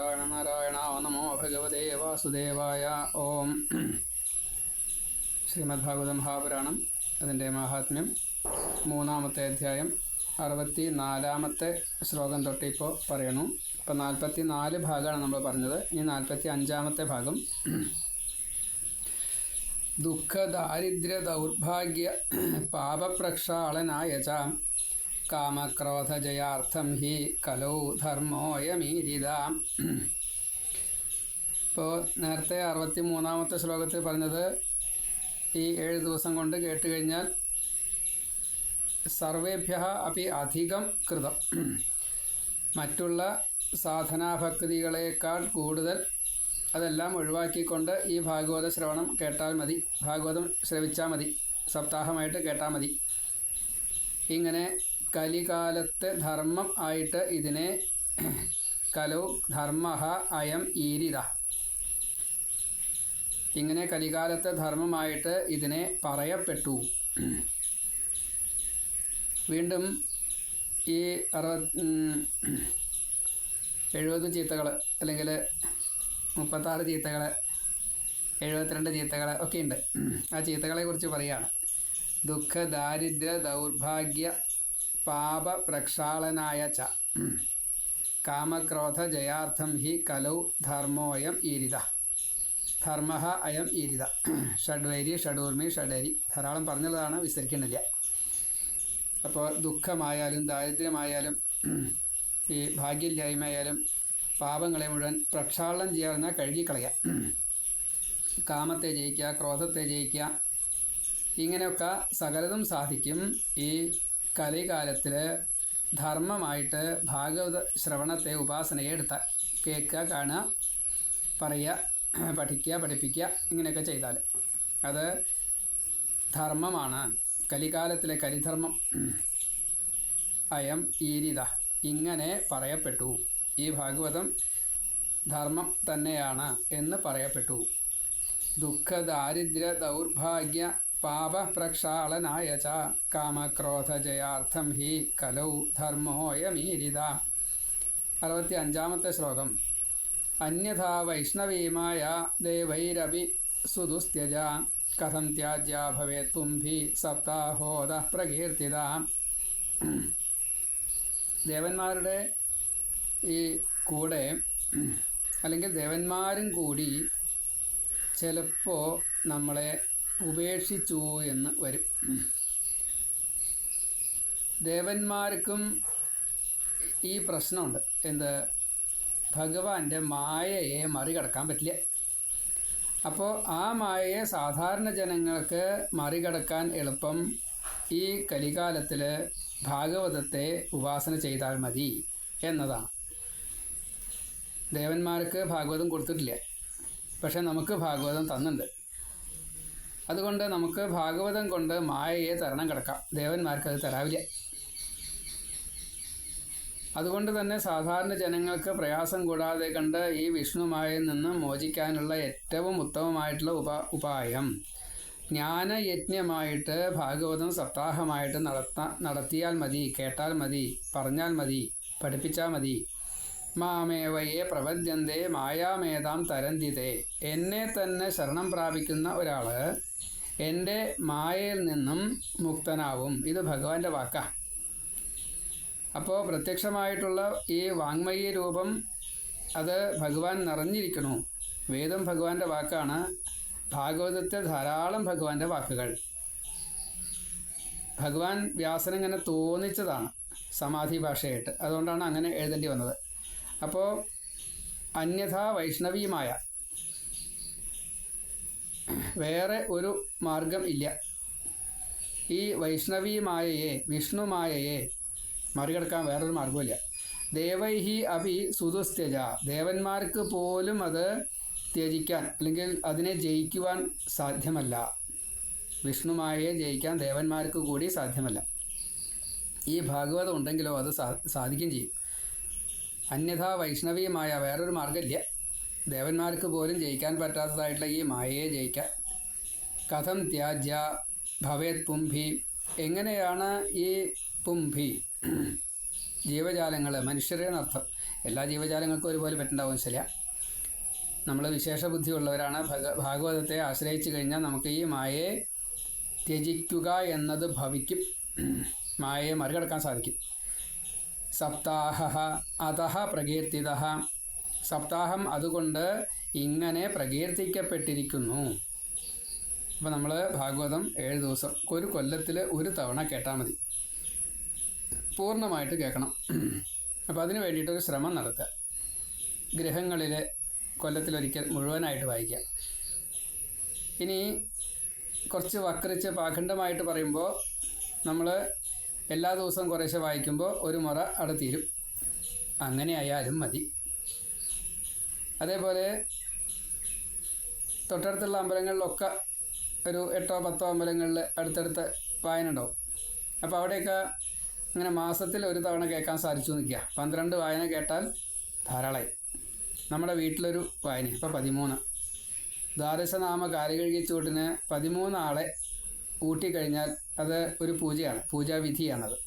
നാരായണ നമോ ഭഗവതേ വാസുദേവായ ഓം ശ്രീമദ് ഭാഗവത മഹാപുരാണം. അതിന്റെ മഹാത്മ്യം മൂന്നാമത്തെ അധ്യായം അറുപത്തി നാലാമത്തെ ശ്ലോകം തൊട്ട് ഇപ്പോൾ പറയണു ഇപ്പം നാൽപ്പത്തി നാല് ഭാഗമാണ് നമ്മൾ പറഞ്ഞത്. ഇനി നാൽപ്പത്തി അഞ്ചാമത്തെ ഭാഗം. ദുഃഖ ദാരിദ്ര്യ ദൗർഭാഗ്യ പാപപ്രക്ഷാളനായ ച കാമക്രോധജയാർത്ഥം ഹി കലോ ധർമ്മോയമീരിത. ഇപ്പോൾ നേരത്തെ അറുപത്തി മൂന്നാമത്തെ ശ്ലോകത്തിൽ പറഞ്ഞത് ഈ ഏഴ് ദിവസം കൊണ്ട് കേട്ട് കഴിഞ്ഞാൽ സർവേഭ്യ അപ്പി അധികം കൃതം. മറ്റുള്ള സാധനാഭക്തികളേക്കാൾ കൂടുതൽ അതെല്ലാം ഒഴിവാക്കിക്കൊണ്ട് ഈ ഭാഗവത ശ്രവണം കേട്ടാൽ മതി. ഭാഗവതം ശ്രവിച്ചാൽ മതി. സപ്താഹമായിട്ട് കേട്ടാൽ മതി. ഇങ്ങനെ കലികാലത്തെ ധർമ്മം ആയിട്ട് ഇതിനെ കലോ ധർമ്മ അയം ഈരിത. ഇങ്ങനെ കലികാലത്തെ ധർമ്മമായിട്ട് ഇതിനെ പറയപ്പെട്ടു. വീണ്ടും ഈ അറുപത് എഴുപത് ചീത്തകൾ അല്ലെങ്കിൽ മുപ്പത്താറ് ചീത്തകൾ എഴുപത്തിരണ്ട് ചീത്തകൾ ഒക്കെ ഉണ്ട് ആ ചീത്തകളെ കുറിച്ച് പറയുകയാണ് ദുഃഖ ദാരിദ്ര്യ ദൗർഭാഗ്യ പാപ പ്രക്ഷാളനായ ച. കാമക്രോധ ജയാർത്ഥം ഹി കലൗ ധർമ്മോയം ഈരിത. ധർമ്മ അയം ഈരിത. ഷഡ്വൈരി ഷഡൂർമി ഷഡരി. ധാരാളം പറഞ്ഞുള്ളതാണ് വിസ്തരിക്കണില്ല അപ്പോൾ ദുഃഖമായാലും ദാരിദ്ര്യമായാലും ഈ ഭാഗ്യമില്ലായ്മയായാലും പാപങ്ങളെ മുഴുവൻ പ്രക്ഷാളനം ചെയ്യാവുന്ന കഴുകിക്കളയുക. കാമത്തെ ജയിക്കുക ക്രോധത്തെ ജയിക്കുക ഇങ്ങനെയൊക്കെ സകലതും സാധിക്കും. ഈ കലികാലത്തിൽ ധർമ്മമായിട്ട് ഭാഗവത ശ്രവണത്തെ ഉപാസനയെ എടുത്ത കേൾക്കുക കാണുക പറയുക പഠിക്കുക പഠിപ്പിക്കുക ഇങ്ങനെയൊക്കെ ചെയ്താൽ അത് ധർമ്മമാണ്. കലികാലത്തിലെ കലിധർമ്മം അയം ഈരിത ഇങ്ങനെ പറയപ്പെട്ടു. ഈ ഭാഗവതം ധർമ്മം തന്നെയാണ് എന്ന് പറയപ്പെട്ടു. ദുഃഖ ദാരിദ്ര്യ ദൗർഭാഗ്യ പാപപ്രക്ഷാളനായ ച. കാമക്രോധജയാർത്ഥം ഹി കലൗ ധർമ്മോയമീരിത. അറുപത്തി അഞ്ചാമത്തെ ശ്ലോകം. അന്യഥാ വൈഷ്ണവീമായ ദേവൈരപി സുദുസ്ത്യജ കഥം ത്യാജ്യ ഭവേ തുംഭി സപ്താഹോദ പ്രകീർത്തിത. ദേവന്മാരുടെ ഈ കൂടെ അല്ലെങ്കിൽ ദേവന്മാരും കൂടി ചിലപ്പോൾ നമ്മളെ ഉപേക്ഷിച്ചു എന്ന് വരും. ദേവന്മാർക്കും ഈ പ്രശ്നമുണ്ട്. എന്ത്? ഭഗവാന്റെ മായയെ മറികടക്കാൻ പറ്റില്ല. അപ്പോൾ ആ മായയെ സാധാരണ ജനങ്ങൾക്ക് മറികടക്കാൻ എളുപ്പം ഈ കലികാലത്തിൽ ഭാഗവതത്തെ ഉപാസന ചെയ്താൽ മതി എന്നതാണ്. ദേവന്മാർക്ക് ഭാഗവതം കൊടുത്തിട്ടില്ല. പക്ഷെ നമുക്ക് ഭാഗവതം തന്നുണ്ട്. അതുകൊണ്ട് നമുക്ക് ഭാഗവതം കൊണ്ട് മായയെ തരണം കിടക്കാം. ദേവന്മാർക്ക് അത് തരാവില്ല. അതുകൊണ്ട് തന്നെ സാധാരണ ജനങ്ങൾക്ക് പ്രയാസം കൂടാതെ കണ്ട് ഈ വിഷ്ണുമായയിൽ നിന്ന് മോചിക്കാനുള്ള ഏറ്റവും ഉത്തമമായിട്ടുള്ള ഉപ ഉപായം. ജ്ഞാനയജ്ഞമായിട്ട് ഭാഗവതം സപ്താഹമായിട്ട് നടത്ത നടത്തിയാൽ മതി കേട്ടാൽ മതി പറഞ്ഞാൽ മതി പഠിപ്പിച്ചാൽ മതി. മാമേവയെ പ്രപദ്യന്തേ മായാമേതാം തരന്തിതേ. എന്നെ തന്നെ ശരണം പ്രാപിക്കുന്ന ഒരാൾ എന്റെ മായയിൽ നിന്നും മുക്തനാവും. ഇത് ഭഗവാന്റെ വാക്കാണ് അപ്പോൾ പ്രത്യക്ഷമായിട്ടുള്ള ഈ വാങ്മയി രൂപം അത് ഭഗവാൻ നിറഞ്ഞിരിക്കണു വേദം ഭഗവാന്റെ വാക്കാണ്. ഭാഗവതത്തെ ധാരാളം ഭഗവാന്റെ വാക്കുകൾ. ഭഗവാൻ വ്യാസനങ്ങനെ തോന്നിച്ചതാണ് സമാധി ഭാഷയായിട്ട്. അതുകൊണ്ടാണ് അങ്ങനെ എഴുതേണ്ടി വന്നത്. അപ്പോൾ അന്യഥാ വൈഷ്ണവീമായ വേറെ ഒരു മാർഗം ഇല്ല. ഈ വൈഷ്ണവീമായയെ വിഷ്ണുമായയെ മറികടക്കാൻ വേറൊരു മാർഗമില്ല ദേവൈഹി അഭി സുതുസ്ത്യജ ദേവന്മാർക്ക് പോലും അത് ത്യജിക്കാൻ അല്ലെങ്കിൽ അതിനെ ജയിക്കുവാൻ സാധ്യമല്ല. വിഷ്ണുമായയെ ജയിക്കാൻ ദേവന്മാർക്ക് കൂടി സാധ്യമല്ല. ഈ ഭാഗവതം ഉണ്ടെങ്കിലോ അത് സാ സാധിക്കും ചെയ്യും. അന്യഥാ വൈഷ്ണവിയുമായ വേറൊരു മാർഗമില്ല ദേവന്മാർക്ക് പോലും ജയിക്കാൻ പറ്റാത്തതായിട്ടുള്ള ഈ മായയെ ജയിക്കാൻ. കഥം ത്യാജ്യ ഭവേത് പുംഭി. എങ്ങനെയാണ് ഈ പുംഭി? ജീവജാലങ്ങൾ മനുഷ്യരുടെ അർത്ഥം. എല്ലാ ജീവജാലങ്ങൾക്കും ഒരുപോലെ പറ്റുണ്ടാവും ശരിയ. നമ്മൾ വിശേഷ ബുദ്ധിയുള്ളവരാണ് ഭഗ ഭാഗവതത്തെ ആശ്രയിച്ചു കഴിഞ്ഞാൽ നമുക്ക് ഈ മായയെ ത്യജിക്കുക എന്നത് ഭവിക്കും. മായയെ മറികടക്കാൻ സാധിക്കും. സപ്താഹ അതഹ പ്രകീർത്തിത. സപ്താഹം അതുകൊണ്ട് ഇങ്ങനെ പ്രകീർത്തിക്കപ്പെട്ടിരിക്കുന്നു. അപ്പോൾ നമ്മൾ ഭാഗവതം ഏഴ് ദിവസം ഒരു കൊല്ലത്തിൽ ഒരു തവണ കേട്ടാൽ മതി. പൂർണമായിട്ട് കേൾക്കണം. അപ്പോൾ അതിന് വേണ്ടിയിട്ടൊരു ശ്രമം നടത്തുക. ഗ്രഹങ്ങളിൽ കൊല്ലത്തിലൊരിക്കൽ മുഴുവനായിട്ട് വായിക്കുക. ഇനി കുറച്ച് വക്രിച്ച് പാഖണ്ഡമായിട്ട് പറയുമ്പോൾ നമ്മൾ എല്ലാ ദിവസവും കുറേശ്ശെ വായിക്കുമ്പോൾ ഒരു മുറ അവിടെ തീരും. അങ്ങനെ ആയാലും മതി. അതേപോലെ തൊട്ടടുത്തുള്ള അമ്പലങ്ങളിലൊക്കെ ഒരു എട്ടോ പത്തോ അമ്പലങ്ങളിൽ അടുത്തടുത്ത് വായന ഉണ്ടാവും അപ്പോൾ അവിടെയൊക്കെ അങ്ങനെ മാസത്തിൽ ഒരു തവണ കേൾക്കാൻ സാധിച്ചു നിൽക്കുക. പന്ത്രണ്ട് വായന കേട്ടാൽ ധാരാളമായി. നമ്മുടെ വീട്ടിലൊരു വായന ഇപ്പോൾ പതിമൂന്ന്. ദ്വാദശനാമ കാലുകഴുകി ചൂട്ടിന് പതിമൂന്നാളെ ഊട്ടിക്കഴിഞ്ഞാൽ അത് ഒരു പൂജയാണ്. പൂജാവിധിയാണത്.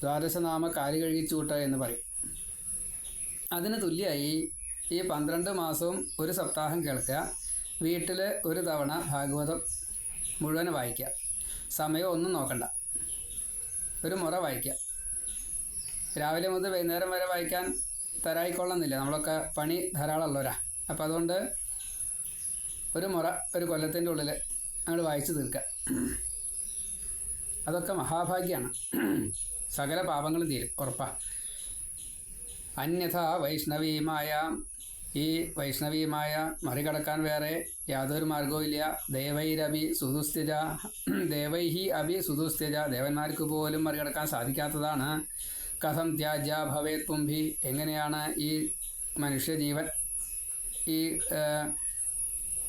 ദ്വാദശനാമ കാലി കഴുകിച്ചൂട്ട എന്ന് പറയും. അതിന് തുല്യമായി ഈ പന്ത്രണ്ട് മാസവും ഒരു സപ്താഹം കേൾക്കുക. വീട്ടിൽ ഒരു തവണ ഭാഗവതം മുഴുവൻ വായിക്കുക. സമയം ഒന്നും നോക്കണ്ട. ഒരു മുറ വായിക്കുക. രാവിലെ മുതൽ വൈകുന്നേരം വരെ വായിക്കാൻ തരായിക്കൊള്ളുന്നില്ല. നമ്മളൊക്കെ പണി ധാരാളമുള്ളവരാ. അപ്പോൾ അതുകൊണ്ട് ഒരു മുറ ഒരു കൊല്ലത്തിന്റെ ഉള്ളിൽ അങ്ങോട്ട് വായിച്ചു തീർക്കുക. അതൊക്കെ മഹാഭാഗ്യമാണ് സകല പാപങ്ങളും തീരും. ഉറപ്പാ. അന്യഥ വൈഷ്ണവീമായ ഈ വൈഷ്ണവീമായ മറികടക്കാൻ വേറെ യാതൊരു മാർഗവും ഇല്ല. ദേവൈരവി സുതുസ്ഥിര ദേവൈഹി അഭി സുതുസ്ഥിര ദേവന്മാർക്ക് പോലും മറികടക്കാൻ സാധിക്കാത്തതാണ്. കഥം ത്യാജ ഭവേത് പുംഭി. എങ്ങനെയാണ് ഈ മനുഷ്യജീവൻ ഈ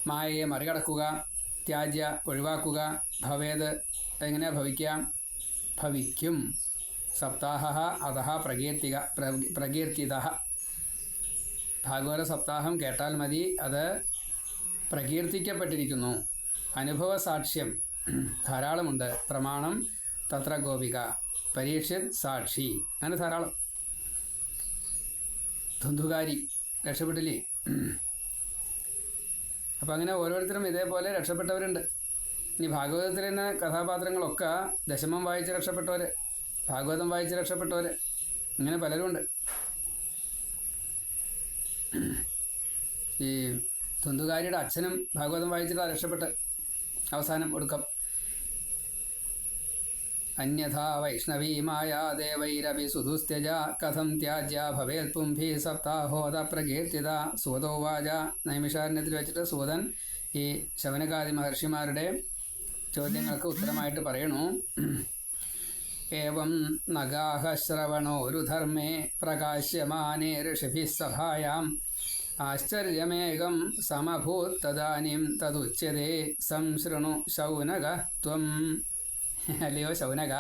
മായയെ മറികടക്കുക ത്യാജ്യ ഒഴിവാക്കുക ഭവേത് എങ്ങനെ ഭവിക്കാം? ഭവിക്കും. സപ്താഹ അതഹ പ്രകീർത്തിക പ്ര- പ്രകീർത്തിത ഭാഗവത സപ്താഹം കേട്ടാൽ മതി. അത് പ്രകീർത്തിക്കപ്പെട്ടിരിക്കുന്നു. അനുഭവ സാക്ഷ്യം ധാരാളമുണ്ട്. പ്രമാണം തത്ര ഗോപിക. പരീക്ഷിത് സാക്ഷി. അങ്ങനെ ധാരാളം. ധുന്ധുകാരി രക്ഷപ്പെട്ടില്ലേ? അപ്പം അങ്ങനെ ഓരോരുത്തരും ഇതേപോലെ രക്ഷപ്പെട്ടവരുണ്ട്. ഇനി ഭാഗവതത്തിൽ തന്നെ കഥാപാത്രങ്ങളൊക്കെ ദശമം വായിച്ച് രക്ഷപ്പെട്ടവർ ഭാഗവതം വായിച്ച് രക്ഷപ്പെട്ടവർ ഇങ്ങനെ പലരുമുണ്ട് ഈ തുന്തുകാരിയുടെ അച്ഛനും ഭാഗവതം വായിച്ചിട്ടാണ് രക്ഷപ്പെട്ട് അവസാനം ഒടുക്കം. അന്യഥാ വൈഷ്ണവീമായ ദേവൈരപി സുദുസ്ത്യജ കഥം ത്യാജ്യ ഭവേത് പുംഭി സപ്താഹോദ പ്രകീർത്തിത സൂതോവാച നൈമിഷാരണ്യത്തിൽ വെച്ചിട്ട് സൂതൻ ഈ ശവനകാദി മഹർഷിമാരുടെ ചോദ്യങ്ങൾക്ക് ഉത്തരമായിട്ട് പറയണു. ഏവം നഗാഹ ശ്രവണോരുധർമ്മേ പ്രകാശ്യമാനേ ഋഷിഭിः സഭായാം ആശ്ചര്യമേകം സമഭൂത് തദാനിം തതുച്യതേ സംശൃണു ശൗനക ത്വം. അല്ലയോ ശൗനക?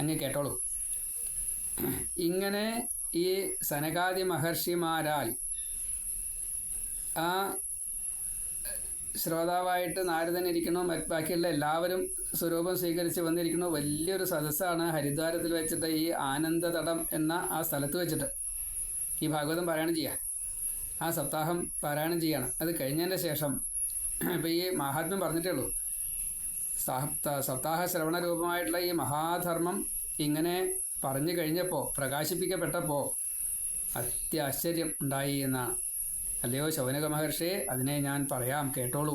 അങ്ങ് കേട്ടോളൂ. ഇങ്ങനെ ഈ സനകാദി മഹർഷിമാരാൽ ആ ശ്രോതാവായിട്ട് മറ്റ് ബാക്കിയുള്ള എല്ലാവരും സ്വരൂപം സ്വീകരിച്ച് വന്നിരിക്കണു? വലിയൊരു സദസ്സാണ് ഹരിദ്വാരത്തിൽ വെച്ചിട്ട് ഈ ആനന്ദതടം എന്ന ആ സ്ഥലത്ത് വെച്ചിട്ട്. ഈ ഭാഗവതം പാരായണം ചെയ്യുക ആ സപ്താഹം പാരായണം ചെയ്യണം. അത് കഴിഞ്ഞതിന്റെ ശേഷം ഇപ്പോൾ ഈ മഹാത്മ്യം പറഞ്ഞിട്ടേ ഉള്ളൂ. സപ്ത- സപ്താഹ ശ്രവണ രൂപമായിട്ടുള്ള ഈ മഹാധർമ്മം ഇങ്ങനെ പറഞ്ഞു കഴിഞ്ഞപ്പോൾ പ്രകാശിപ്പിക്കപ്പെട്ടപ്പോൾ അത്യാശ്ചര്യം ഉണ്ടായി എന്നാണ്. അല്ലയോ ശൗനക മഹർഷി അതിനെ ഞാൻ പറയാം കേട്ടോളൂ.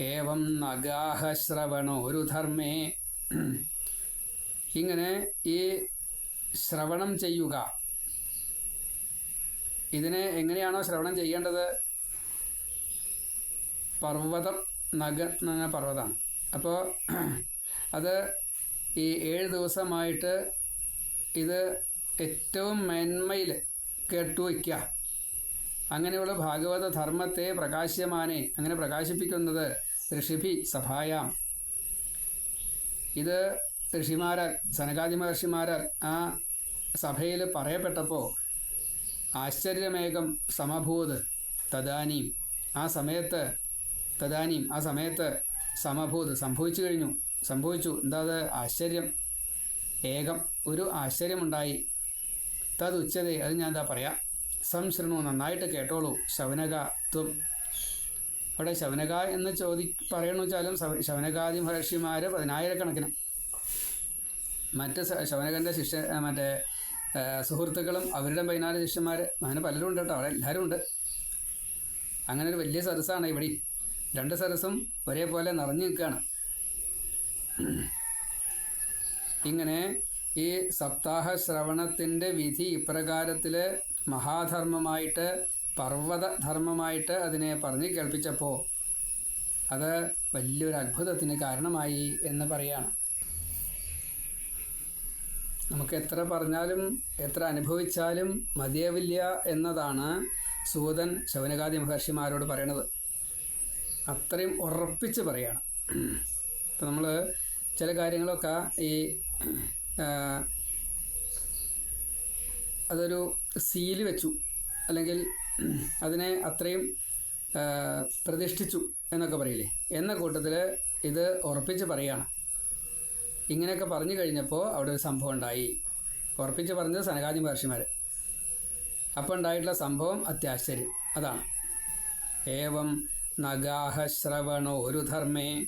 ഏവം നഗാഹ ശ്രവണോ ഒരു ധർമ്മേ. ഇങ്ങനെ ഈ ശ്രവണം ചെയ്യുക. ഇതിനെ എങ്ങനെയാണോ ശ്രവണം ചെയ്യേണ്ടത്? പർവതം നഗ എന്ന പർവതമാണ് അപ്പോൾ അത് ഈ ഏഴ് ദിവസമായിട്ട് ഇത് ഏറ്റവും മേന്മയിൽ കേട്ടുവയ്ക്കുക അങ്ങനെയുള്ള ഭാഗവത ധർമ്മത്തെ പ്രകാശ്യമാനെ അങ്ങനെ പ്രകാശിപ്പിക്കുന്നത് ഋഷിഭി സഭായാം. ഇത് ഋഷിമാരാൽ സനകാദി മഹർഷിമാരാൽ ആ സഭയിൽ പറയപ്പെട്ടപ്പോൾ ആശ്ചര്യമേകം സമഭൂത് തദാനീം. ആ സമയത്ത് തദാനീം ആ സമയത്ത് സമഭൂത് സംഭവിച്ചു കഴിഞ്ഞു. സംഭവിച്ചു. എന്താ അത്? ആശ്ചര്യം. ഏകം ഒരു ആശ്ചര്യമുണ്ടായി. തത് ഉച്ചതേ അത് ഞാൻ എന്താ പറയാം? സംശൃണു നന്നായിട്ട് കേട്ടോളൂ. ശവനക ത്വം. അവിടെ ശവനക എന്ന് ചോദി പറയണമെന്ന് വെച്ചാലും ശവ- ശവനകാദി മഹർഷിമാർ പതിനായിരക്കണക്കിന്. മറ്റ് ശവനകന്റെ ശിഷ്യ മറ്റേ സുഹൃത്തുക്കളും അവരുടെ പതിനാല് ശിഷ്യന്മാർ അങ്ങനെ പലരും ഉണ്ട് കേട്ടോ. അവിടെ എല്ലാവരും ഉണ്ട്. അങ്ങനെ ഒരു വലിയ സരസ്സാണ് ഇവിടെ രണ്ട് സരസ്സും ഒരേപോലെ നിറഞ്ഞു നിൽക്കുകയാണ് ഇങ്ങനെ ഈ സപ്താഹ ശ്രവണത്തിന്റെ വിധി ഇപ്രകാരത്തിൽ മഹാധർമ്മമായിട്ട് പർവതധർമ്മമായിട്ട് അതിനെ പറഞ്ഞു കേൾപ്പിച്ചപ്പോൾ അത് വലിയൊരു അത്ഭുതത്തിന് കാരണമായി എന്ന് പറയാണ്. നമുക്ക് എത്ര പറഞ്ഞാലും എത്ര അനുഭവിച്ചാലും മതിയാവില്ല എന്നതാണ് സൂതൻ ശൗനകാദി മഹർഷിമാരോട് പറയണത്. അത്രയും ഉറപ്പിച്ച് പറയാണ്. ഇപ്പം നമ്മൾ ചില കാര്യങ്ങളൊക്കെ ഈ അതൊരു സീൽ വെച്ചു. അല്ലെങ്കിൽ അതിനെ അത്രയും പ്രതിഷ്ഠിച്ചു എന്നൊക്കെ പറയില്ലേ? എന്ന കൂട്ടത്തിൽ ഇത് ഉറപ്പിച്ച് പറയുകയാണ് ഇങ്ങനെയൊക്കെ പറഞ്ഞു കഴിഞ്ഞപ്പോൾ അവിടെ ഒരു സംഭവം ഉണ്ടായി. ഉറപ്പിച്ച് പറഞ്ഞത് സനകാദി മഹർഷിമാർ അപ്പോൾ ഉണ്ടായിട്ടുള്ള സംഭവം അത്യാശ്ചര്യം. അതാണ്. ഏവം നഗാഹ ശ്രവണോ ഒരു ധർമ്മേ.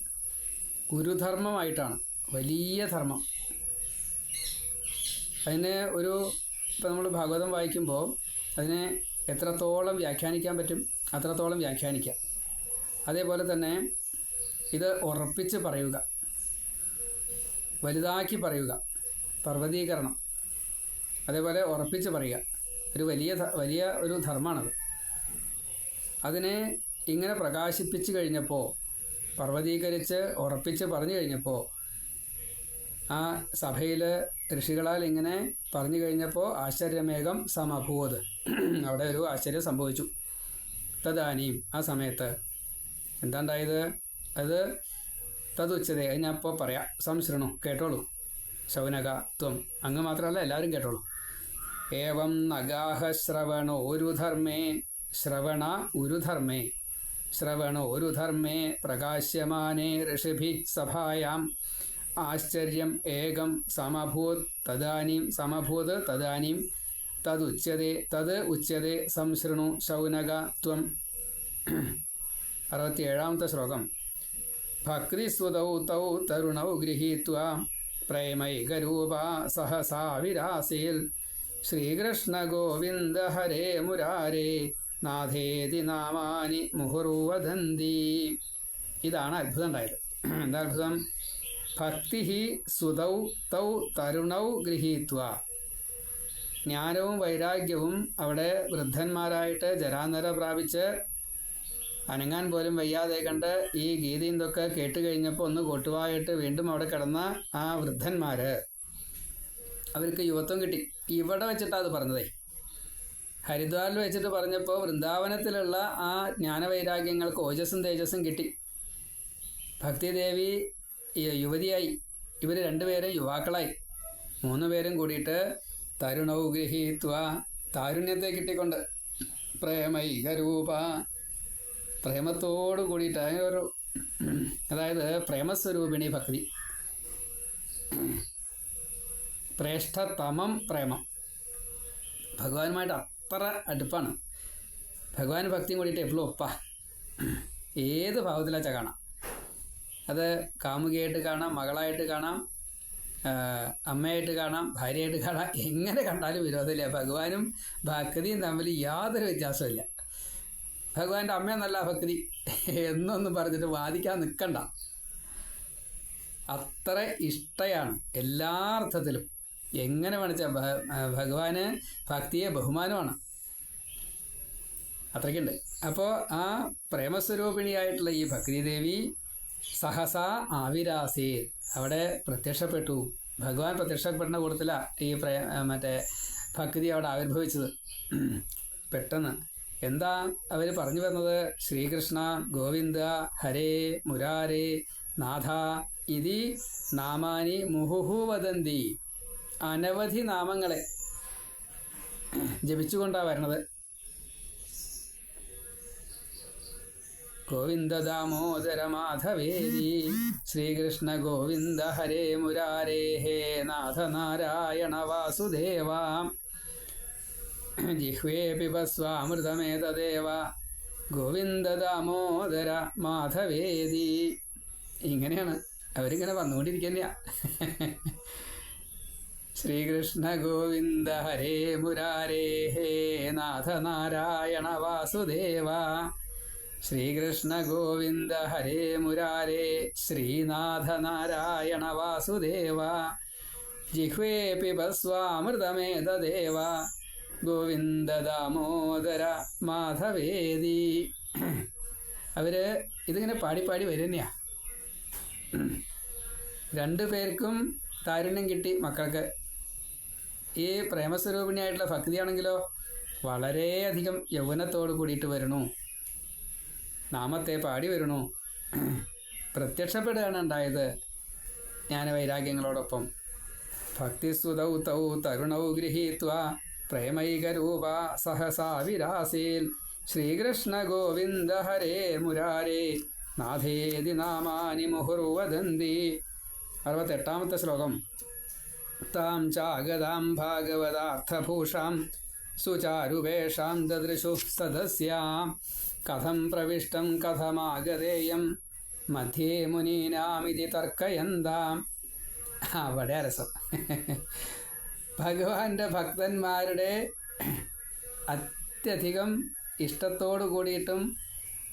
ഗുരുധർമ്മമായിട്ടാണ് വലിയ ധർമ്മം. അതിന് ഒരു ഇപ്പോൾ നമ്മൾ ഭാഗവതം വായിക്കുമ്പോൾ അതിനെ എത്രത്തോളം വ്യാഖ്യാനിക്കാൻ പറ്റും അത്രത്തോളം വ്യാഖ്യാനിക്കാം. അതേപോലെ തന്നെ ഇത് ഉറപ്പിച്ച് പറയുക വലുതാക്കി പറയുക പർവതീകരണം. അതേപോലെ ഉറപ്പിച്ച് പറയുക. ഒരു വലിയ വലിയ ഒരു ധർമ്മമാണത്. അതിനെ ഇങ്ങനെ പ്രകാശിപ്പിച്ച് കഴിഞ്ഞപ്പോൾ പർവതീകരിച്ച് ഉറപ്പിച്ച് പറഞ്ഞു കഴിഞ്ഞപ്പോൾ ആ സഭയിൽ ഋഷികളാൽ ഇങ്ങനെ പറഞ്ഞു കഴിഞ്ഞപ്പോൾ ആശ്ചര്യമേകം സമഭൂത് അവിടെ ഒരു ആശ്ചര്യം സംഭവിച്ചു. തദാനിയും ആ സമയത്ത് എന്താണ്ടായത്? അത് തതുച്ചതേ അത് ഞാൻ ഇപ്പോൾ പറയാം. സംശൃണു കേട്ടോളൂ. ശൗനക ത്വം അങ്ങ് മാത്രമല്ല എല്ലാവരും കേട്ടോളൂ. ഏവം നഗാഹ ശ്രവണോ ഒരു ധർമ്മേ ശ്രവണ ഒരു ധർമ്മേ ശ്രവണോ ഒരു ധർമ്മേ പ്രകാശ്യമാനേ ഋഷിഭി സഭായാം. ആശ്ചര്യം ഏകം സമഭൂത് തദാനീം സമഭൂത് തദാനീം തതുച്യതേ തത് ഉച്യതേ സംശൃണു ശൗനക ത്വം. അറുപത്തിയേഴാമത്തെ ശ്ലോകം. ഭക്തിസ്വതൗ തൗ തരുണൗ ഗൃഹീത്വ പ്രേമൈകരൂപ സഹസാ വിരാസീൽ. ശ്രീകൃഷ്ണ ഗോവിന്ദ ഹരേ മുരാരേ നാഥേതി നാമാനി മുഹുർവദന്തി ഇതാണ് അത്ഭുതം ഉണ്ടായത്. എന്താ അത്ഭുതം? ഭക്തി സുതൗ തൗ തരുണൗ ഗൃഹീത്വ. ജ്ഞാനവും വൈരാഗ്യവും അവിടെ വൃദ്ധന്മാരായിട്ട് ജരാനര പ്രാപിച്ച് അനങ്ങാൻ പോലും വയ്യാതെ കണ്ട് ഈ ഗീതയും ഇതൊക്കെ കേട്ട് കഴിഞ്ഞപ്പോൾ ഒന്ന് കൊട്ടുവായിട്ട് വീണ്ടും അവിടെ കിടന്ന ആ വൃദ്ധന്മാര്. അവർക്ക് യുവത്വം കിട്ടി. ഇവിടെ വെച്ചിട്ടാണ് അത് പറഞ്ഞതേ. ഹരിദ്വാറിൽ വെച്ചിട്ട് പറഞ്ഞപ്പോൾ വൃന്ദാവനത്തിലുള്ള ആ ജ്ഞാനവൈരാഗ്യങ്ങൾക്ക് ഓജസ്സും തേജസ്സും കിട്ടി. ഭക്തിദേവി യുവതിയായി. ഇവർ രണ്ടുപേരും യുവാക്കളായി. മൂന്ന് പേരും കൂടിയിട്ട് തരുണൗ ഗൃഹീത്വ താരുണ്യത്തെ കിട്ടിക്കൊണ്ട് പ്രേമൈകരൂപ പ്രേമത്തോട് കൂടിയിട്ട് അങ്ങനെ ഒരു അതായത് പ്രേമസ്വരൂപിണി ഭക്തി. ശ്രേഷ്ഠതമം പ്രേമം. ഭഗവാനുമായിട്ട് അത്ര അടുപ്പാണ്. ഭഗവാൻ ഭക്തിയും കൂടിയിട്ട് എപ്പോഴും ഒപ്പ. ഏത് ഭാവത്തിലാച്ചാൽ കാണാം. അത് കാമുകിയായിട്ട് കാണാം മകളായിട്ട് കാണാം അമ്മയായിട്ട് കാണാം ഭാര്യയായിട്ട് കാണാം. എങ്ങനെ കണ്ടാലും വിരോധമില്ല. ഭഗവാനും ഭക്തിയും തമ്മിൽ യാതൊരു വ്യത്യാസമില്ല ഭഗവാന്റെ അമ്മയെന്നല്ല ഭക്തി എന്നൊന്നും പറഞ്ഞിട്ട് വാദിക്കാൻ നിൽക്കണ്ട. അത്ര ഇഷ്ടയാണ് എല്ലാ അർത്ഥത്തിലും എങ്ങനെ വേണിച്ചാൽ ഭഗവാന് ഭക്തിയെ ബഹുമാനമാണ്. അത്രയ്ക്കുണ്ട്. അപ്പോൾ ആ പ്രേമസ്വരൂപിണിയായിട്ടുള്ള ഈ ഭക്തിദേവി സഹസ ആവിരാസി. അവിടെ പ്രത്യക്ഷപ്പെട്ടു. ഭഗവാൻ പ്രത്യക്ഷപ്പെടുന്ന കൂട്ടത്തിലാണ് ഈ പ്രയ മറ്റേ ഭക്തി അവിടെ ആവിർഭവിച്ചത്. പെട്ടെന്ന്. എന്താ അവർ പറഞ്ഞു വന്നത്? ശ്രീകൃഷ്ണ ഗോവിന്ദ ഹരേ മുരാരേ നാഥ ഇതി നാമാനി മുഹുഹു വദന്തി. അനവധി നാമങ്ങളെ ജപിച്ചുകൊണ്ടാണ് വരണത്. ഗോവിന്ദ ദാമോദര മാധവേരി ശ്രീകൃഷ്ണ ഗോവിന്ദ ഹരേ മുരാരേ. ഹേ നാഥ നാരായണ വാസുദേവ ജിഹ്വേ പിബസ്വാമൃതമേതദേവ ഗോവിന്ദ ദാമോദര മാധവേദി ഇങ്ങനെയാണ് അവരിങ്ങനെ വന്നുകൊണ്ടിരിക്കുന്ന ശ്രീകൃഷ്ണ ഗോവിന്ദ ഹരേ മുരാരേ. ഹേ നാഥ നാരായണ വാസുദേവ ശ്രീകൃഷ്ണ ഗോവിന്ദ ഹരേ മുരാരേ ശ്രീനാഥ നാരായണ വാസുദേവ ജിഹ്വേ പിബസ്വാമൃതമേതദേവ ഗോവിന്ദ ദാമോദര മാധവേദി. അവർ ഇതിങ്ങനെ പാടി പാടി വരുന്നയാ. രണ്ടു പേർക്കും താരുണ്യം കിട്ടി മക്കൾക്ക്. ഈ പ്രേമസ്വരൂപിണിയായിട്ടുള്ള ഭക്തിയാണെങ്കിലോ വളരെയധികം യൗവനത്തോട് കൂടിയിട്ട് വരണു നാമത്തെ പാടി വരുന്നു. പ്രത്യക്ഷപ്പെടുകയാണ് ഉണ്ടായത് ജ്ഞാനവൈരാഗ്യങ്ങളോടൊപ്പം ഭക്തിസ്തുതൗ തൗ തരുണൗ ഗൃഹീത്വ പ്രേമൈകരൂപ സഹസാ വിരാസീൽ ശ്രീകൃഷ്ണ ഗോവിന്ദ ഹരേ മുരാരേ. നാഥേതി നാമാനി മുഹുർവദന്തി. അറുപത്തെട്ടാമത്തെ ശ്ലോകം. താം ചാഗതാം ഭാഗവതാർത്ഥഭൂഷാം. സുചാരുവേഷാം ദദൃശു സദസ്യാം. കഥം പ്രവിഷ്ടം കഥമാഗതേയം. മധ്യേ മുനീനാമിതി തർക്കയന്താം. അവിടെ രസം ഭഗവാന്റെ ഭക്തന്മാരുടെ അത്യധികം ഇഷ്ടത്തോടു കൂടിയിട്ടും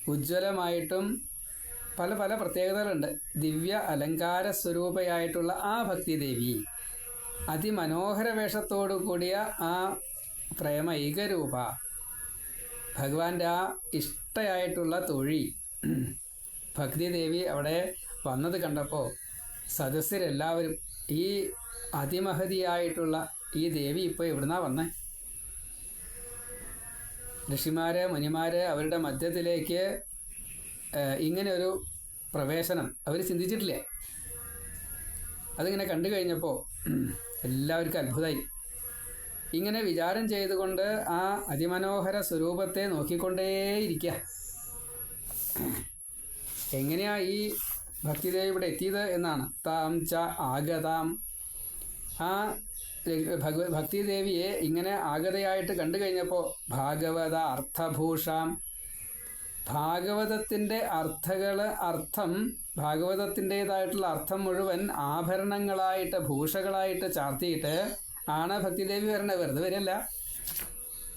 ഉജ്ജ്വലമായിട്ടും പല പല പ്രത്യേകതകളുണ്ട്. ദിവ്യ അലങ്കാര സ്വരൂപയായിട്ടുള്ള ആ ഭക്തിദേവി അതിമനോഹര വേഷത്തോടു കൂടിയ ആ പ്രേമ ഏകരൂപ ഭഗവാന്റെ ആ ഇഷ്ടയായിട്ടുള്ള തൊഴി ഭക്തിദേവി അവിടെ വന്നത് കണ്ടപ്പോൾ സദസ്യരെല്ലാവരും ഈ അതിമഹതിയായിട്ടുള്ള ഈ ദേവി ഇപ്പോൾ എവിടുന്നാ വന്നേ? ഋഷിമാര് മുനിമാര് അവരുടെ മധ്യത്തിലേക്ക് ഇങ്ങനെ ഒരു പ്രവേശനം അവർ ചിന്തിച്ചിട്ടില്ലേ? അതിങ്ങനെ കണ്ടു കഴിഞ്ഞപ്പോൾ എല്ലാവർക്കും അത്ഭുതമായി ഇങ്ങനെ വിചാരം ചെയ്തുകൊണ്ട് ആ അതിമനോഹര സ്വരൂപത്തെ നോക്കിക്കൊണ്ടേയിരിക്കുക എങ്ങനെയാ ഈ ഭക്തിദേവി ഇവിടെ എത്തിയത് എന്നാണ്. താം ച ആഗതാം. ആ ഭഗവ ഭക്തിദേവിയെ ഇങ്ങനെ ആഗതയായിട്ട് കണ്ടു കഴിഞ്ഞപ്പോൾ ഭാഗവത അർത്ഥഭൂഷാം. ഭാഗവതത്തിന്റെ അർത്ഥകൾ അർത്ഥം ഭാഗവതത്തിന്റെതായിട്ടുള്ള അർത്ഥം മുഴുവൻ ആഭരണങ്ങളായിട്ട് ഭൂഷകളായിട്ട് ചാർത്തിയിട്ട് ആണ് ഭക്തിദേവി വരണത് വെറുതെ വരില്ല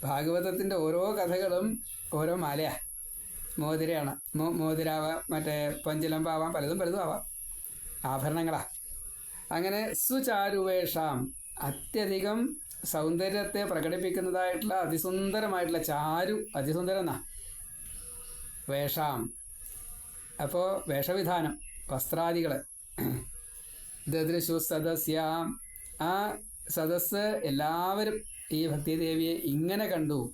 ഭാഗവതത്തിന്റെ ഓരോ കഥകളും ഓരോ മാലയാ. മോതിരയാണ്. മോ മോതിരാവാം മറ്റേ പഞ്ചിലമ്പാവാം പലതും പലതും ആവാം. ആഭരണങ്ങളാ. അങ്ങനെ സുചാരുവേഷാം. അത്യധികം സൗന്ദര്യത്തെ പ്രകടിപ്പിക്കുന്നതായിട്ടുള്ള അതിസുന്ദരമായിട്ടുള്ള ചാരു അതിസുന്ദരം എന്നാ വേഷാം. അപ്പോൾ വേഷവിധാനം വസ്ത്രാദികൾ ദദൃശു സദസ്യാം. ആ സദസ്സ് എല്ലാവരും ഈ ഭക്തിദേവിയെ ഇങ്ങനെ കണ്ടു.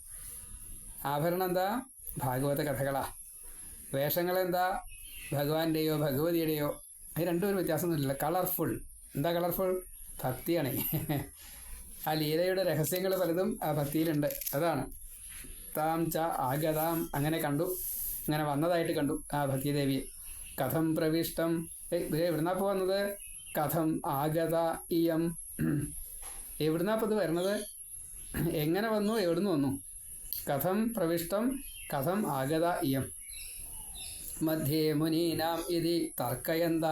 ആഭരണം എന്താ? ഭാഗവത കഥകളാ. വേഷങ്ങളെന്താ ഭഗവാന്റെയോ ഭഗവതിയുടെയോ? അത് രണ്ടും ഒരു വ്യത്യാസമൊന്നുമില്ല. കളർഫുൾ. എന്താ കളർഫുൾ? ഭക്തിയാണ്. ആ ലീലയുടെ രഹസ്യങ്ങൾ പലതും ആ ഭക്തിയിലുണ്ട്. അതാണ്. താം ച ആഗതാം അങ്ങനെ കണ്ടു. അങ്ങനെ വന്നതായിട്ട് കണ്ടു ആ ഭക്തിദേവിയെ കഥം പ്രവിഷ്ടം. എവിടുന്നാ വന്നത്? കഥം ആഗത ഇയം. എവിടുന്നാ ഇപ്പോൾ ഇത് വരണത് എങ്ങനെ വന്നു? എവിടുന്ന് വന്നു? കഥം പ്രവിഷ്ടം കഥം ആഗത ഇയം. മധ്യേ മുനീനാം ഇതി തർക്കയന്ത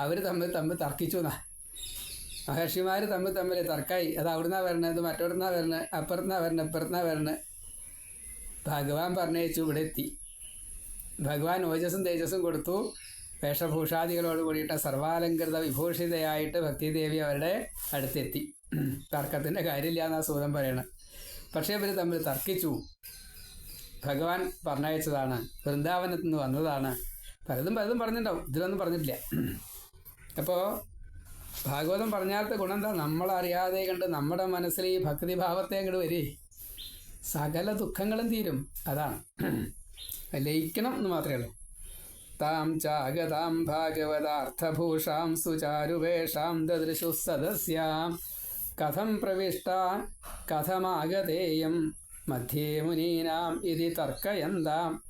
അവർ തമ്മിൽ തമ്മിൽ തർക്കിച്ചു എന്നാ. മഹർഷിമാർ തമ്മിൽ തമ്മിൽ തർക്കായി. അത് അവിടുന്നാ വരണത് ഇത് മറ്റോടുന്നാ വരണത് അപ്പുറത്തുനിന്നാ വരണത് ഇപ്പുറത്തുനിന്നാ വരണത് ഭഗവാൻ പറഞ്ഞയച്ചു ഇവിടെ എത്തി ഭഗവാൻ ഓജസ്സും തേജസ്സും കൊടുത്തു. വേഷഭൂഷാദികളോട് കൂടിയിട്ട് സർവാലങ്കൃത വിഭൂഷിതയായിട്ട് ഭക്തിദേവി അവരുടെ അടുത്തെത്തി. തർക്കത്തിന്റെ കാര്യമില്ല എന്നാ സൂതം പറയണത് പക്ഷേ ഇവർ തമ്മിൽ തർക്കിച്ചു. ഭഗവാൻ പറഞ്ഞയച്ചതാണ്. വൃന്ദാവനത്തിൽ നിന്ന് വന്നതാണ്. പലതും പലതും പറഞ്ഞിട്ടുണ്ടാവും. ഇതിലൊന്നും പറഞ്ഞിട്ടില്ല. അപ്പോൾ ഭാഗവതം പറഞ്ഞാത്ത ഗുണം എന്താ നമ്മളറിയാതെ കണ്ട് നമ്മുടെ മനസ്സിൽ ഈ ഭക്തിഭാവത്തെ അങ്ങോട്ട് വരേ. സകല ദുഃഖങ്ങളും തീരും. അതാണ്. ലയിക്കണം എന്ന് മാത്രമേ ഉള്ളൂ. താം ചാഗതാം ഭാഗവതാർത്ഥഭൂഷാം സുചാരുവേഷാം ദദൃശു സദസ്യാം കഥം പ്രവിഷ്ട കഥമാഗതേയം. മധ്യേ മുനീനാം ഇതി തർക്കയന്താം.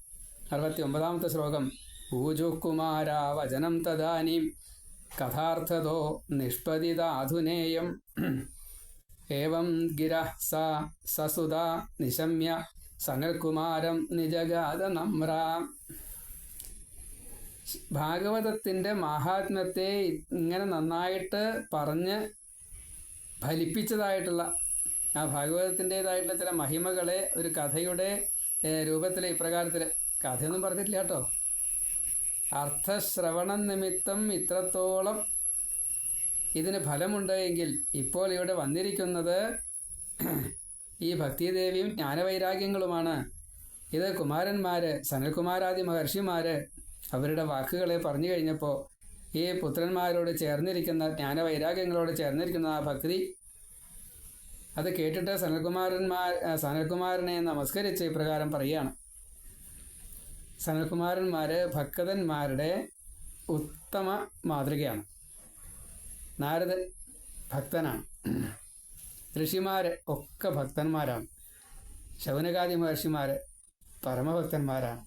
അറുപത്തി ഒമ്പതാമത്തെ ശ്ലോകം. ഊജുകുമാര വചനം തദാനീം. കഥാർത്ഥതോ നിഷ്പതിതാധുനേയം ഏവം ഗിര സ സസുത നിശമ്യ. സനൽകുമാരം നിജഗാത നമ്ര. ഭാഗവതത്തിന്റെ മഹാത്മ്യത്തെ ഇങ്ങനെ നന്നായിട്ട് പറഞ്ഞ് ഫലിപ്പിച്ചതായിട്ടുള്ള ആ ഭാഗവതത്തിന്റെതായിട്ടുള്ള ചില മഹിമകളെ ഒരു കഥയുടെ രൂപത്തിൽ ഇപ്രകാരത്തിൽ കഥയൊന്നും പറഞ്ഞിട്ടില്ല കേട്ടോ. അർത്ഥശ്രവണം നിമിത്തം ഇത്രത്തോളം ഇതിന് ഫലമുണ്ട് എങ്കിൽ ഇപ്പോൾ ഇവിടെ വന്നിരിക്കുന്നത് ഈ ഭക്തിദേവിയും ജ്ഞാനവൈരാഗ്യങ്ങളുമാണ്. ഇത് കുമാരന്മാർ സനൽകുമാരാദി മഹർഷിമാർ അവരുടെ വാക്കുകളെ പറഞ്ഞു കഴിഞ്ഞപ്പോൾ ഈ പുത്രന്മാരോട് ചേർന്നിരിക്കുന്ന ജ്ഞാനവൈരാഗ്യങ്ങളോട് ചേർന്നിരിക്കുന്ന ആ ഭക്തി അത് കേട്ടിട്ട് സനൽകുമാരന്മാർ സനൽകുമാരനെ നമസ്കരിച്ച് ഇപ്രകാരം പറയുകയാണ്. സനൽകുമാരന്മാർ ഭക്തന്മാരുടെ ഉത്തമ മാതൃകയാണ്. നാരദൻ ഭക്തനാണ്. ഋഷിമാർ ഒക്കെ ഭക്തന്മാരാണ്. ശൗനകാദി മഹർഷിമാർ പരമഭക്തന്മാരാണ്.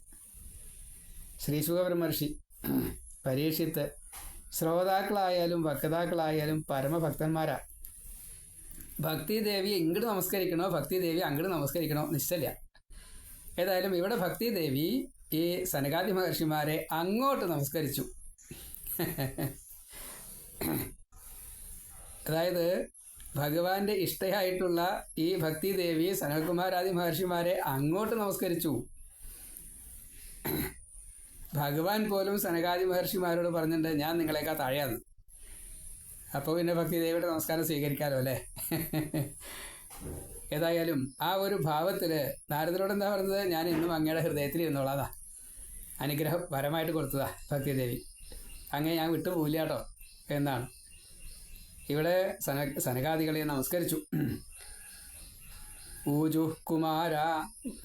ശ്രീശുഖബ്രഹ്മർഷി പരീക്ഷിത്ത് ശ്രോതാക്കളായാലും വക്താക്കളായാലും പരമഭക്തന്മാരാ. ഭക്തി ദേവിയെ ഇങ്ങോട്ട് നമസ്കരിക്കണോ ഭക്തി ദേവി അങ്ങോട്ട് നമസ്കരിക്കണോ നിശ്ചല ഏതായാലും ഇവിടെ ഭക്തി ദേവി ഈ സനകാദി മഹർഷിമാരെ അങ്ങോട്ട് നമസ്കരിച്ചു. അതായത് ഭഗവാന്റെ ഇഷ്ടയായിട്ടുള്ള ഈ ഭക്തി ദേവി സനൽകുമാരാദി മഹർഷിമാരെ അങ്ങോട്ട് നമസ്കരിച്ചു. ഭഗവാൻ പോലും സനകാദി മഹർഷിമാരോട് പറഞ്ഞിട്ടുണ്ട് ഞാൻ നിങ്ങളെക്കാൾ താഴെയാണ്. അപ്പോൾ പിന്നെ ഭക്തിദേവിയുടെ നമസ്കാരം സ്വീകരിക്കാമല്ലോ അല്ലേ? ഏതായാലും ആ ഒരു ഭാവത്തിൽ നാരദനോട് എന്താ പറഞ്ഞത്? ഞാൻ ഇന്നും അങ്ങയുടെ ഹൃദയത്തിൽ ഇരുന്നോളാതാ. അനുഗ്രഹം വരമായിട്ട് കൊടുത്തതാ ഭക്തിദേവി. അങ്ങനെ ഞാൻ വിട്ടുപോയില്ല കേട്ടോ എന്നാണ്. ഇവിടെ സന സനകാദികളെ നമസ്കരിച്ചു. ഊജു കുമാര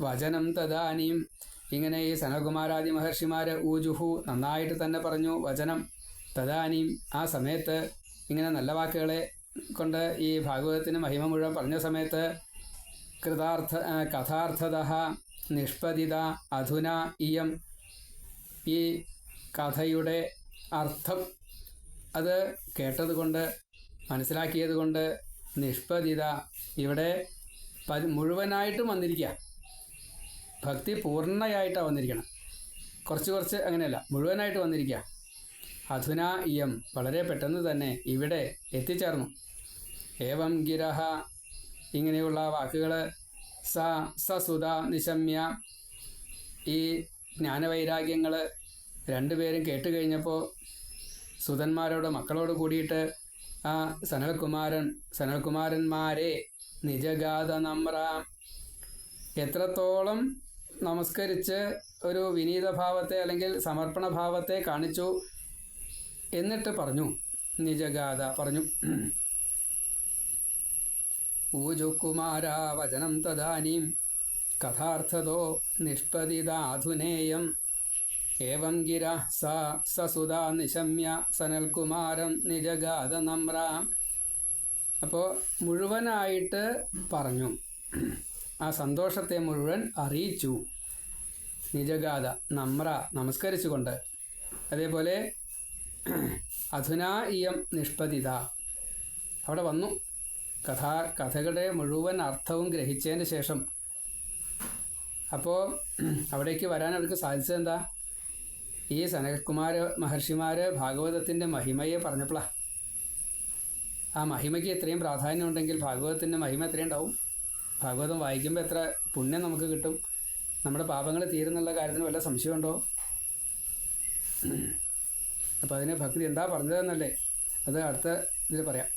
വചനം തദാനീം ഇങ്ങനെ ഈ സനകുമാരാദി മഹർഷിമാർ ഊജുഹു നന്നായിട്ട് തന്നെ പറഞ്ഞു വചനം തദാനീം ആ സമയത്ത് ഇങ്ങനെ നല്ല വാക്കുകളെ കൊണ്ട് ഈ ഭാഗവതത്തിന് മഹിമ മുഴുവൻ പറഞ്ഞ സമയത്ത് കൃതാർത്ഥ കഥാർത്ഥത നിഷ്പതിത അധുന ഇയം ഈ കഥയുടെ അർത്ഥം അത് കേട്ടതുകൊണ്ട് മനസ്സിലാക്കിയതുകൊണ്ട് നിഷ്പതിത ഇവിടെ മുഴുവനായിട്ടും വന്നിരിക്കുക ഭക്തി പൂർണയായിട്ടാണ് വന്നിരിക്കണം. കുറച്ച് കുറച്ച് അങ്ങനെയല്ല മുഴുവനായിട്ട് വന്നിരിക്കുക അധുന ഇയം വളരെ പെട്ടെന്ന് തന്നെ ഇവിടെ എത്തിച്ചേർന്നു. ഏവം ഗിരഹ ഇങ്ങനെയുള്ള വാക്കുകൾ സ സസുത നിശമ്യ ഈ ജ്ഞാനവൈരാഗ്യങ്ങൾ രണ്ടുപേരും കേട്ട് കഴിഞ്ഞപ്പോൾ സുതന്മാരോട് മക്കളോട് കൂടിയിട്ട് ആ സനൽകുമാരൻ സനൽകുമാരന്മാരെ നിജഗാത നമ്ര എത്രത്തോളം നമസ്കരിച്ച് ഒരു വിനീതഭാവത്തെ അല്ലെങ്കിൽ സമർപ്പണ ഭാവത്തെ കാണിച്ചു എന്നിട്ട് പറഞ്ഞു. നിജഗാഥ പറഞ്ഞു. ഊജുകുമാര വചനം തദാനീം കഥാർത്ഥതോ നിഷ്പതിതാധുനേയം ഏവം ഗിര സ സസുത നിശമ്യ സനൽകുമാരം നിജഗാഥ നമ്ര. അപ്പോൾ മുഴുവനായിട്ട് പറഞ്ഞു. ആ സന്തോഷത്തെ മുഴുവൻ അറിയിച്ചു. നിജഗാഥ നമ്ര നമസ്കരിച്ചുകൊണ്ട്. അതേപോലെ അധുനാ ഇയം നിഷ്പതിത. അവിടെ വന്നു. കഥാ കഥകളുടെ മുഴുവൻ അർത്ഥവും ഗ്രഹിച്ചതിന് ശേഷം. അപ്പോൾ അവിടേക്ക് വരാൻ അവർക്ക് സാധിച്ചതെന്താ ഈ സനകുമാർ മഹർഷിമാർ ഭാഗവതത്തിന്റെ മഹിമയെ പറഞ്ഞപ്പോഴാണ് ആ മഹിമയ്ക്ക് ഇത്രയും പ്രാധാന്യമുണ്ടെങ്കിൽ ഭാഗവതത്തിന്റെ മഹിമ എത്രയും ഉണ്ടാവും ഭാഗവതം വായിക്കുമ്പോൾ എത്ര പുണ്യം നമുക്ക് കിട്ടും? നമ്മുടെ പാപങ്ങൾ തീരുന്നുള്ള കാര്യത്തിന് വല്ല സംശയമുണ്ടോ? അപ്പോൾ അതിന് ഭക്തി എന്താ പറഞ്ഞതെന്നല്ലേ? അത് അടുത്ത ഇതിൽ പറയാം.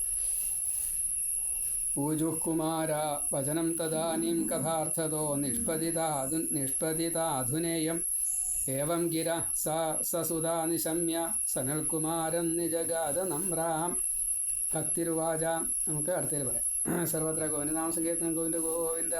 ഊജുകുമാര വചനം തദാനീം കഥാർത്ഥതോ നിഷ്പതിതാധു നിഷ്പതിതാധുനേയം ഏവം ഗിര സ സസുതാ നിശമ്യ സനൽകുമാരൻ നിജഗാത നമ്രാം. ഭക്തിരുവാച നമുക്ക് അടുത്തതിൽ പറയാം. സർവത്ര ഗോവിന്ദ നാമസങ്കീർത്തനം ഗോവിന്ദ ഗോവിന്ദ